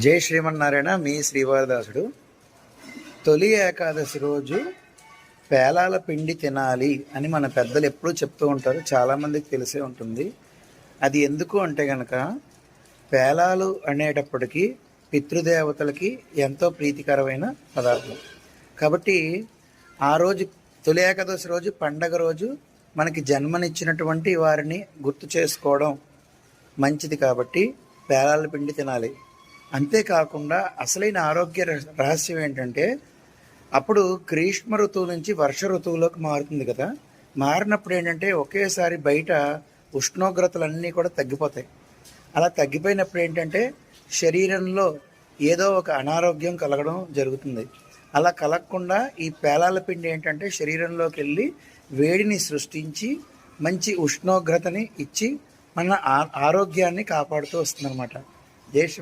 జై శ్రీమన్నారాయణ మీ శ్రీవారదాసుడు. తొలి ఏకాదశి రోజు పేలాల పిండి తినాలి అని మన పెద్దలు ఎప్పుడూ చెప్తూ ఉంటారు చాలామందికి తెలిసే ఉంటుంది. అది ఎందుకు అంటే కనుక పేలాలు అనేటప్పటికీ పితృదేవతలకి ఎంతో ప్రీతికరమైన పదార్థం. కాబట్టి ఆ రోజు తొలి ఏకాదశి రోజు పండగ రోజు మనకి జన్మనిచ్చినటువంటి వారిని గుర్తు చేసుకోవడం మంచిది కాబట్టి పేలాల పిండి తినాలి. అంతేకాకుండా అసలైన ఆరోగ్య రహ- రహస్యం ఏంటంటే అప్పుడు గ్రీష్మ ఋతువు నుంచి వర్ష ఋతువులోకి మారుతుంది కదా. మారినప్పుడు ఏంటంటే ఒకేసారి బయట ఉష్ణోగ్రతలన్నీ కూడా తగ్గిపోతాయి. అలా తగ్గిపోయినప్పుడు ఏంటంటే శరీరంలో ఏదో ఒక అనారోగ్యం కలగడం జరుగుతుంది. అలా కలగకుండా ఈ పేలాల పిండి ఏంటంటే శరీరంలోకి వెళ్ళి వేడిని సృష్టించి మంచి ఉష్ణోగ్రతని ఇచ్చి మన ఆ- ఆరోగ్యాన్ని కాపాడుతూ వస్తుందన్నమాట. దేశం